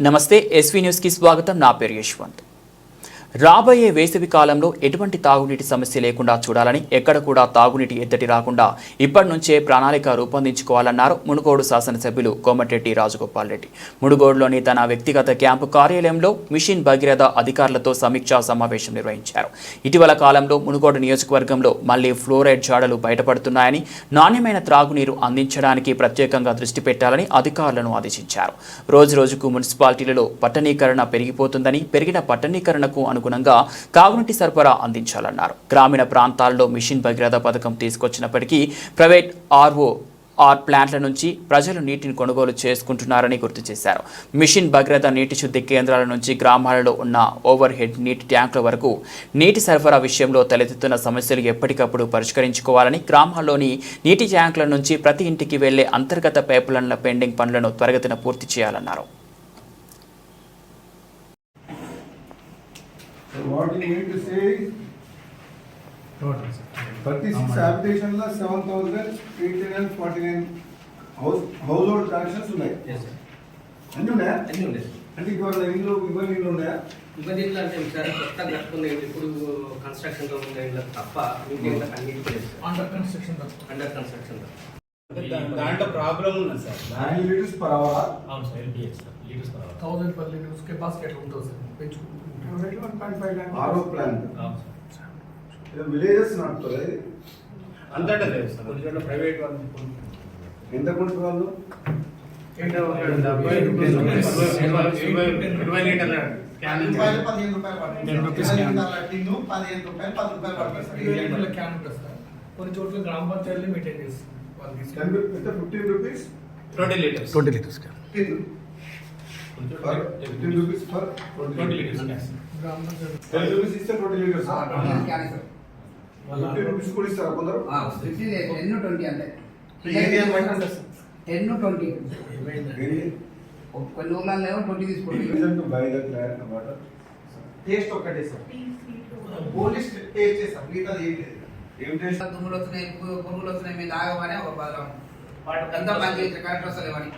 నమస్తే ఎస్వీ న్యూస్కి స్వాగతం. నా పేరు యశ్వంత్. రాబోయే వేసవి కాలంలో ఎటువంటి తాగునీటి సమస్య లేకుండా చూడాలని ఎక్కడ కూడా తాగునీటి ఎద్దటి రాకుండా ఇప్పటి నుంచే ప్రణాళిక రూపొందించుకోవాలన్నారు మునుగోడు శాసనసభ్యులు కోమటిరెడ్డి రాజగోపాల్ రెడ్డి. మునుగోడులోని తన వ్యక్తిగత క్యాంపు కార్యాలయంలో మిషన్ భగీరథ అధికారులతో సమీక్షా సమావేశం నిర్వహించారు. ఇటీవల కాలంలో మునుగోడు నియోజకవర్గంలో మళ్ళీ ఫ్లోరైడ్ జాడలు బయటపడుతున్నాయని నాణ్యమైన త్రాగునీరు అందించడానికి ప్రత్యేకంగా దృష్టి పెట్టాలని అధికారులను ఆదేశించారు. రోజు రోజుకు మున్సిపాలిటీలలో పట్టణీకరణ పెరిగిపోతుందని పెరిగిన పట్టణీకరణకు అనుగుణంగా తాగునీటి సరఫరా అందించాలన్నారు. గ్రామీణ ప్రాంతాల్లో మిషన్ భగీరథ పథకం తీసుకొచ్చినప్పటికీ ప్రైవేట్ ఆర్ఓ ఆర్ ప్లాంట్ల నుంచి ప్రజలు నీటిని కొనుగోలు చేసుకుంటున్నారని గుర్తు చేశారు. మిషన్ భగ్రత నీటి శుద్ధి కేంద్రాల నుంచి గ్రామాలలో ఉన్న ఓవర్ హెడ్ నీటి ట్యాంకుల వరకు నీటి సరఫరా విషయంలో తలెత్తుతున్న సమస్యలు ఎప్పటికప్పుడు పరిష్కరించుకోవాలని గ్రామాల్లోని నీటి ట్యాంకుల నుంచి ప్రతి ఇంటికి వెళ్ళే అంతర్గత పైపులైన్ల పెండింగ్ పనులను త్వరగతిన పూర్తి చేయాలన్నారు. So what you mean to say is total sir thirty-six habitation లో seven thousand eight hundred and forty-nine house, household connections ఉన్నాయి. ఎస్ సార్ అన్ని ఉన్నాయా? అన్నీ ఉన్నాయి అంటే ఇవాళ ఇంట్లో ఇవన్నీ ఇంట్లో ఉన్నాయా? ఇబ్బంది ఇల్లు అంటే సార్ కొత్తగా కట్టుకునే ఇల్లు ఇప్పుడు కన్స్ట్రక్షన్లో ఉన్న ఇల్లు తప్ప అండర్ కన్స్ట్రక్షన్ అండర్ కన్స్ట్రక్షన్ దాంట్లో ప్రాబ్లం ఉన్నది sir? Nine liters per hour. అవును sir LPS sir liters per hour thousand per liters capacity ఎట్లా ఉంటుంది సార్. అవును సార్. ఇది villages నడుపుతారా ఇది? అంతటా లేదు సార్. కొన్ని చోట్ల ప్రైవేట్ వాళ్ళు ఎంత కొంటారు వాళ్ళు? రూపాయలు. పదిహేను రూపాయలు పదిహేను పది రూపాయలు పడుతుంది సార్. కొన్ని చోట్ల గ్రామ పంచాయతీలు మెయింటైన్ చేస్తారు. వాళ్ళు Ten తీసుకెళ్ళి ru- ఎంత fifteen rupees? Twenty litres twenty litres can Tin. Per, fifteen rupees per twenty litres can గ్రామ పంచాయతీ Ten rupees ఇస్తే twenty liters. ఆ, twenty can sir. Fifteen rupees కూడా ఇస్తారా కొందరు? ఆ, ఫిఫ్టీన్ టెన్ ట్వంటీ అంటే ఏరియాని బట్టి ఉంటుంది సార్. టెన్ ట్వంటీ Any కొన్ని ఊర్లలో ఏమో ట్వంటీ తీసుకుంటారు reason to buy that land water? Taste ఒక్కటే సార్ ఓన్లీ టేస్ట్ చేస్తాం మిగతా ఏం లేదు ఏం taste? తుమ్ములు వస్తున్నాయి పురుగులు వస్తున్నాయి మీరు తాగమని ఒక బలం అంతా పని చేసి కరెక్ట్ వస్తలేమని.